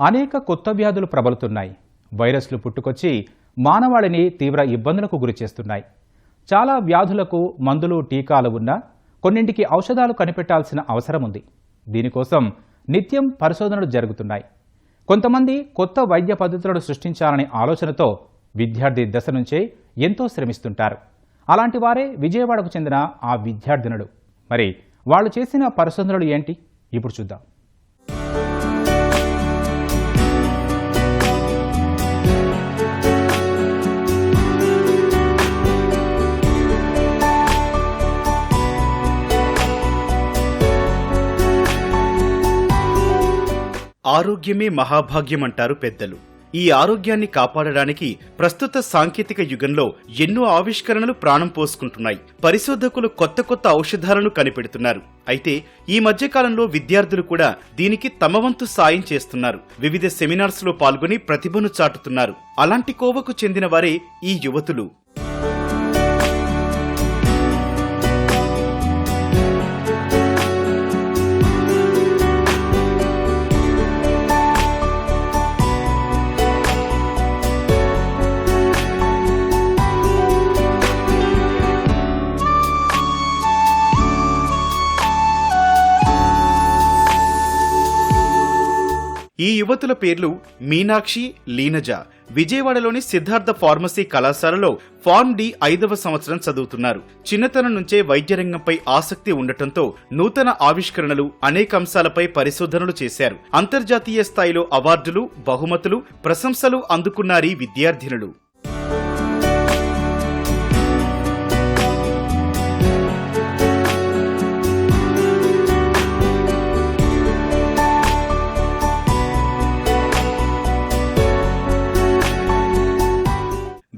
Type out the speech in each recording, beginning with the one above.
అనేక కొత్త వ్యాధులు ప్రబలుతున్నాయి. వైరస్లు పుట్టుకొచ్చి మానవాళిని తీవ్ర ఇబ్బందులకు గురిచేస్తున్నాయి చాలా వ్యాధులకు మందులు టీకాలు ఉన్నా కొన్నింటికి ఔషధాలు కనిపెట్టాల్సిన అవసరం ఉంది. దీనికోసం నిత్యం పరిశోధనలు జరుగుతున్నాయి. కొంతమంది కొత్త వైద్య పద్ధతులను సృష్టించాలనే ఆలోచనతో విద్యార్థి దశ నుంచే ఎంతో శ్రమిస్తుంటారు. అలాంటి వారే విజయవాడకు చెందిన ఆ విద్యార్థినులు. మరి వాళ్ళు చేసిన పరిశోధనలు ఏంటి? ఇప్పుడు చూద్దాం. ఆరోగ్యమే మహాభాగ్యం అంటారు పెద్దలు. ఈ ఆరోగ్యాన్ని కాపాడడానికి ప్రస్తుత సాంకేతిక యుగంలో ఎన్నో ఆవిష్కరణలు ప్రాణం పోసుకుంటున్నాయి. పరిశోధకులు కొత్త కొత్త ఔషధాలను కనిపెడుతున్నారు. అయితే ఈ మధ్యకాలంలో విద్యార్థులు కూడా దీనికి తమ వంతు సాయం చేస్తున్నారు. వివిధ సెమినార్స్లో పాల్గొని ప్రతిభను చాటుతున్నారు. అలాంటి కోవకు చెందిన వారే ఈ యువతులు. ఈ యువతుల పేర్లు మీనాక్షి లీనజ. విజయవాడలోని సిద్ధార్థ ఫార్మసీ కళాశాలలో ఫార్మ్ డి ఐదవ సంవత్సరం చదువుతున్నారు. చిన్నతనం నుంచే వైద్య రంగంపై ఆసక్తి ఉండటంతో నూతన ఆవిష్కరణలు అనేక అంశాలపై పరిశోధనలు చేశారు. అంతర్జాతీయ స్థాయిలో అవార్డులు బహుమతులు ప్రశంసలు అందుకున్నారీ విద్యార్థినులు.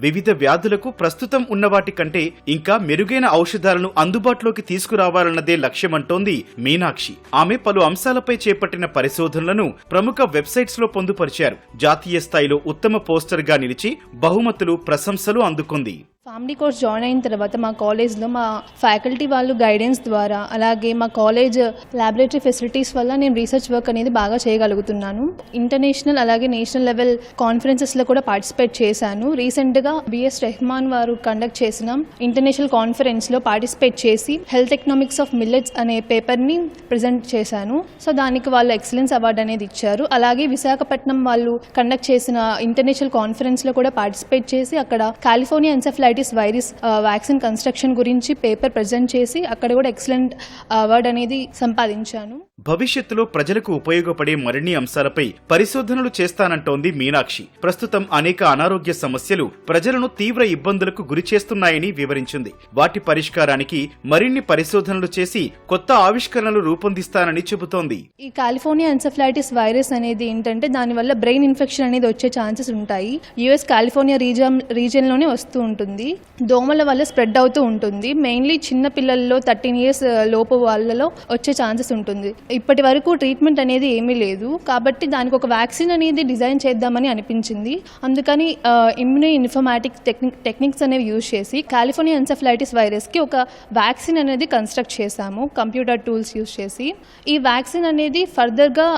వివిధ వ్యాధులకు ప్రస్తుతం ఉన్నవాటి కంటే ఇంకా మెరుగైన ఔషధాలను అందుబాటులోకి తీసుకురావాలన్నదే లక్ష్యమంటోంది మీనాక్షి. ఆమె పలు అంశాలపై చేపట్టిన పరిశోధనలను ప్రముఖ వెబ్సైట్స్లో పొందుపరిచారు. జాతీయ స్థాయిలో ఉత్తమ పోస్టర్గా నిలిచి బహుమతులు ప్రశంసలు అందుకుంది. ఫ్యామిలీ కోర్స్ జాయిన్ అయిన తర్వాత మా కాలేజ్లో మా ఫ్యాకల్టీ వాళ్ళు గైడెన్స్ ద్వారా అలాగే మా కాలేజ్ ల్యాబొరేటరీ ఫెసిలిటీస్ వల్ల నేను రీసెర్చ్ వర్క్ అనేది బాగా చేయగలుగుతున్నాను. ఇంటర్నేషనల్ అలాగే నేషనల్ లెవెల్ కాన్ఫరెన్సెస్లో కూడా పార్టిసిపేట్ చేశాను. రీసెంట్గా బిఎస్ రెహమాన్ వారు కండక్ట్ చేసిన ఇంటర్నేషనల్ కాన్ఫరెన్స్లో పార్టిసిపేట్ చేసి హెల్త్ ఎకనామిక్స్ ఆఫ్ మిల్లెట్స్ అనే పేపర్ని ప్రజెంట్ చేశాను. సో దానికి వాళ్ళు ఎక్సలెన్స్ అవార్డు అనేది ఇచ్చారు. అలాగే విశాఖపట్నం వాళ్ళు కండక్ట్ చేసిన ఇంటర్నేషనల్ కాన్ఫరెన్స్లో కూడా పార్టిసిపేట్ చేసి అక్కడ California hepatitis virus vaccine construction గురించి పేపర్ ప్రజెంట్ చేసి అక్కడ కూడా ఎక్సలెంట్ అవార్డ్ అనేది సంపాదించాను. భవిష్యత్తులో ప్రజలకు ఉపయోగపడే మరిన్ని అంశాలపై పరిశోధనలు చేస్తానంటోంది మీనాక్షి. ప్రస్తుతం అనేక అనారోగ్య సమస్యలు ప్రజలను తీవ్ర ఇబ్బందులకు గురి చేస్తున్నాయని వివరించింది. వాటి పరిష్కారానికి మరిన్ని పరిశోధనలు చేసి కొత్త ఆవిష్కరణలు రూపొందిస్తానని చెబుతోంది. ఈ కాలిఫోర్నియా ఎన్సెఫ్లైటిస్ వైరస్ అనేది ఏంటంటే దానివల్ల బ్రెయిన్ ఇన్ఫెక్షన్ అనేది వచ్చే ఛాన్సెస్ ఉంటాయి. యుఎస్ కాలిఫోర్నియా రీజన్ రీజియన్లోనే వస్తూ ఉంటుంది. దోమల వల్ల స్ప్రెడ్ అవుతూ ఉంటుంది. మెయిన్లీ చిన్న పిల్లల్లో థర్టీన్ ఇయర్స్ లోపు వాళ్ళలో వచ్చే ఛాన్సెస్ ఉంటుంది. ఇప్పటి వరకు ట్రీట్మెంట్ అనేది ఏమీ లేదు. కాబట్టి దానికి ఒక వ్యాక్సిన్ అనేది డిజైన్ చేద్దామని అనిపించింది. అందుకని ఇమ్యూనో ఇన్ఫర్మాటిక్ టెక్నిక్ టెక్నిక్స్ అనేవి యూజ్ చేసి కాలిఫోర్నియా ఎన్సెఫ్లైటిస్ వైరస్కి ఒక వ్యాక్సిన్ అనేది కన్స్ట్రక్ట్ చేశాము. కంప్యూటర్ టూల్స్ యూజ్ చేసి. ఈ వ్యాక్సిన్ అనేది ఫర్దర్గా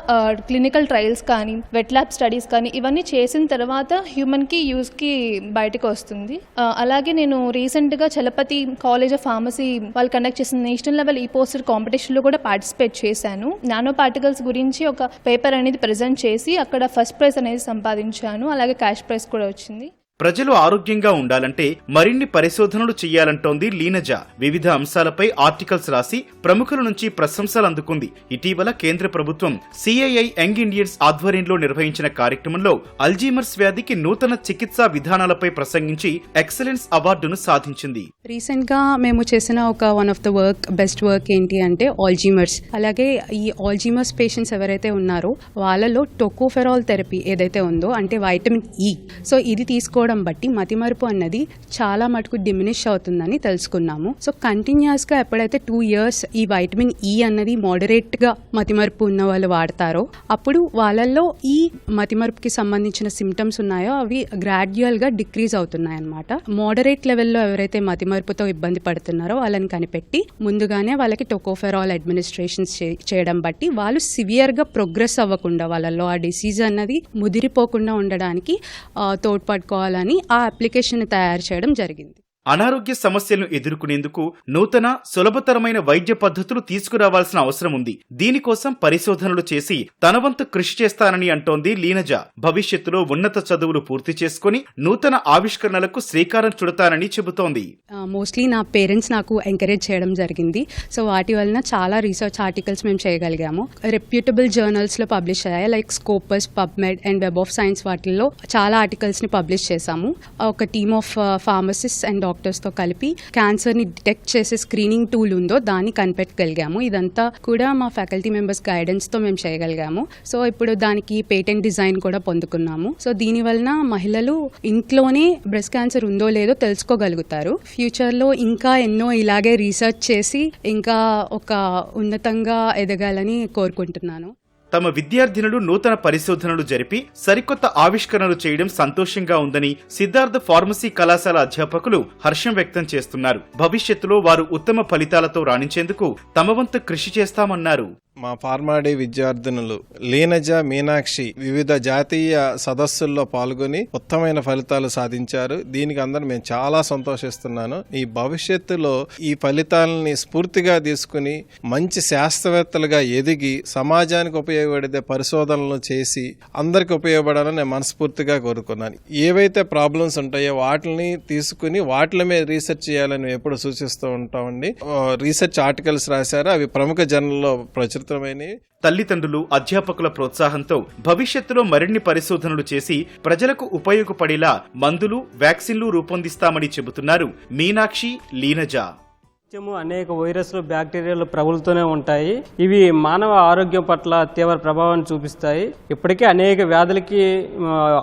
క్లినికల్ ట్రయల్స్ కానీ వెట్ ల్యాబ్ స్టడీస్ కానీ ఇవన్నీ చేసిన తర్వాత హ్యూమన్కి యూస్కి బయటకు వస్తుంది. అలాగే నేను రీసెంట్గా చలపతి కాలేజ్ ఆఫ్ ఫార్మసీ వాళ్ళు కండక్ట్ చేసిన నేషనల్ లెవెల్ ఈ పోస్టర్ కాంపిటీషన్లో కూడా పార్టిసిపేట్ చేశాను. నానో పార్టికల్స్ గురించి ఒక పేపర్ అనేది ప్రజెంట్ చేసి అక్కడ ఫస్ట్ ప్రైజ్ అనేది సంపాదించాను. అలాగే క్యాష్ ప్రైజ్ కూడా వచ్చింది. ప్రజలు ఆరోగ్యంగా ఉండాలంటే మరిన్ని పరిశోధనలు చేయాలంటోంది లీనజ. వివిధ అంశాలపై ఆర్టికల్స్ రాసి ప్రముఖుల నుంచి ప్రశంసలు అందుకుంది. ఇటీవల కేంద్ర ప్రభుత్వం సిఐఐ యంగ్ ఇండియన్స్ ఆధ్వర్యంలో నిర్వహించిన కార్యక్రమంలో అల్జీమర్స్ వ్యాధికి నూతన చికిత్సా విధానాలపై ప్రసంగించి ఎక్సలెన్స్ అవార్డును సాధించింది. రీసెంట్గా మేము చేసిన ఒక one of the work best work ఏంటి అంటే ఆల్జీమర్స్. అలాగే ఈ ఆల్జీమర్స్ పేషెంట్స్ ఎవరైతే ఉన్నారో వాళ్ళలో టొకోఫెరాల్ థెరపీ ఏదైతే ఉందో అంటే వైటమిన్ ఈ సో ఇది తీసుకోవడం తీసుకోవడం బట్టి మతిమరుపు అన్నది చాలా మటుకు డిమినిష్ అవుతుందని తెలుసుకున్నాము. సో కంటిన్యూస్గా ఎప్పుడైతే టూ ఇయర్స్ ఈ వైటమిన్ ఈ e అన్నది మోడరేట్గా మతిమరుపు ఉన్న వాళ్ళు వాడతారో అప్పుడు వాళ్ళల్లో ఈ మతిమరుపుకి సంబంధించిన సిమ్టమ్స్ ఉన్నాయో అవి గ్రాడ్యువల్గా డిక్రీజ్ అవుతున్నాయి అన్నమాట మోడరేట్ లెవెల్లో ఎవరైతే మతిమరుపుతో ఇబ్బంది పడుతున్నారో వాళ్ళని కనిపెట్టి ముందుగానే వాళ్ళకి టొకోఫెరాల్ అడ్మినిస్ట్రేషన్స్ చేయడం బట్టి వాళ్ళు సివియర్గా ప్రోగ్రెస్ అవ్వకుండా వాళ్ళల్లో ఆ డిసీజ్ అన్నది ముదిరిపోకుండా ఉండడానికి తోడ్పడుకోవాలని కానీ ఆ అప్లికేషన్ తయారు చేయడం జరిగింది. అనారోగ్య సమస్యలను ఎదుర్కొనేందుకు నూతన సులభతరమైన వైద్య పద్ధతులు తీసుకురావాల్సిన అవసరం ఉంది. దీనికోసం పరిశోధనలు చేసి తనవంతు కృషి చేస్తానని అంటోంది లీనజ. భవిష్యత్తులో ఉన్నత చదువులు పూర్తి చేసుకుని నూతన ఆవిష్కరణలకు శ్రీకారం చుడతానని చెబుతోంది. మోస్ట్లీ నా పేరెంట్స్ నాకు ఎంకరేజ్ చేయడం జరిగింది. సో వాటి వలన చాలా రీసెర్చ్ ఆర్టికల్స్ మేము చేయగలిగాము. రెప్యూటబుల్ జర్నల్స్లో పబ్లిష్ అయ్యాయి. Like Scopus PubMed and web of science వాటిల్లో చాలా ఆర్టికల్స్ని పబ్లిష్ చేశాము. ఒక టీమ్ ఆఫ్ ఫార్మసిస్ట్ అండ్ డాక్టర్స్తో కలిపి క్యాన్సర్ని డిటెక్ట్ చేసే స్క్రీనింగ్ టూల్ ఉందో దాన్ని కనిపెట్టగలిగాము. ఇదంతా కూడా మా ఫ్యాకల్టీ మెంబర్స్ గైడెన్స్తో మేము చేయగలిగాము. సో ఇప్పుడు దానికి పేటెంట్ డిజైన్ కూడా పొందుకున్నాము. సో దీని వలన మహిళలు ఇంట్లోనే బ్రెస్ట్ క్యాన్సర్ ఉందో లేదో తెలుసుకోగలుగుతారు. ఫ్యూచర్లో ఇంకా ఎన్నో ఇలాగే రీసెర్చ్ చేసి ఇంకా ఒక ఉన్నతంగా ఎదగాలని కోరుకుంటున్నాను. తమ విద్యార్థినులు నూతన పరిశోధనలు జరిపి సరికొత్త ఆవిష్కరణలు చేయడం సంతోషంగా ఉందని సిద్ధార్థ ఫార్మసీ కళాశాల అధ్యాపకులు హర్షం వ్యక్తం చేస్తున్నారు. భవిష్యత్తులో వారు ఉత్తమ ఫలితాలతో రాణించేందుకు తమ వంతు కృషి చేస్తామన్నారు. మా ఫార్మాడీ విద్యార్థినులు లీనజ మీనాక్షి వివిధ జాతీయ సదస్సుల్లో పాల్గొని ఉత్తమైన ఫలితాలు సాధించారు. దీనికి అందరూ మేము చాలా సంతోషిస్తున్నాను. ఈ భవిష్యత్తులో ఈ ఫలితాలని స్ఫూర్తిగా తీసుకుని మంచి శాస్త్రవేత్తలుగా ఎదిగి సమాజానికి ఉపయోగపడే పరిశోధనలు చేసి అందరికి ఉపయోగపడాలని నేను మనస్ఫూర్తిగా కోరుకున్నాను. ఏవైతే ప్రాబ్లమ్స్ ఉంటాయో వాటిని తీసుకుని వాటి మీద రీసెర్చ్ చేయాలని ఎప్పుడు సూచిస్తూ ఉంటామండి. రీసెర్చ్ ఆర్టికల్స్ రాశారు. అవి ప్రముఖ జర్నల్లో ప్రచురితమైనవి తల్లిదండ్రులు అధ్యాపకుల ప్రోత్సాహంతో భవిష్యత్తులో మరిన్ని పరిశోధనలు చేసి ప్రజలకు ఉపయోగపడేలా మందులు వ్యాక్సిన్లు రూపొందిస్తామని చెబుతున్నారు మీనాక్షి లీనజ. నిత్యము అనేక వైరస్లు బ్యాక్టీరియాలు ప్రబలుతూనే ఉంటాయి. ఇవి మానవ ఆరోగ్యం పట్ల తీవ్ర ప్రభావాన్ని చూపిస్తాయి. ఇప్పటికే అనేక వ్యాధులకి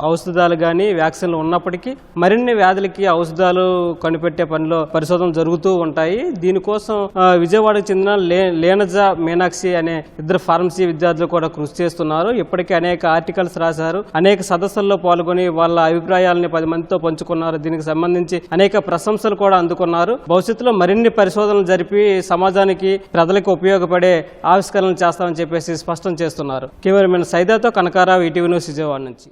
ఔషధాలు కానీ వ్యాక్సిన్లు ఉన్నప్పటికీ మరిన్ని వ్యాధులకి ఔషధాలు కనిపెట్టే పనిలో పరిశోధన జరుగుతూ ఉంటాయి. దీనికోసం విజయవాడకు చెందిన లే లేనజా మీనాక్షి అనే ఇద్దరు ఫార్మసీ విద్యార్థులు కూడా కృషి చేస్తున్నారు. ఇప్పటికే అనేక ఆర్టికల్స్ రాశారు. అనేక సదస్సుల్లో పాల్గొని వాళ్ళ అభిప్రాయాలని పది మందితో పంచుకున్నారు. దీనికి సంబంధించి అనేక ప్రశంసలు కూడా అందుకున్నారు. భవిష్యత్తులో మరిన్ని పరిశోధనలు జరిపి సమాజానికి ప్రజలకు ఉపయోగపడే ఆవిష్కరణలు చేస్తామని చెప్పేసి స్పష్టం చేస్తున్నారు. కెమెరామెన్ సైదాతో కనకారావు ఈటీవీ న్యూస్ విజయవాడ నుంచి.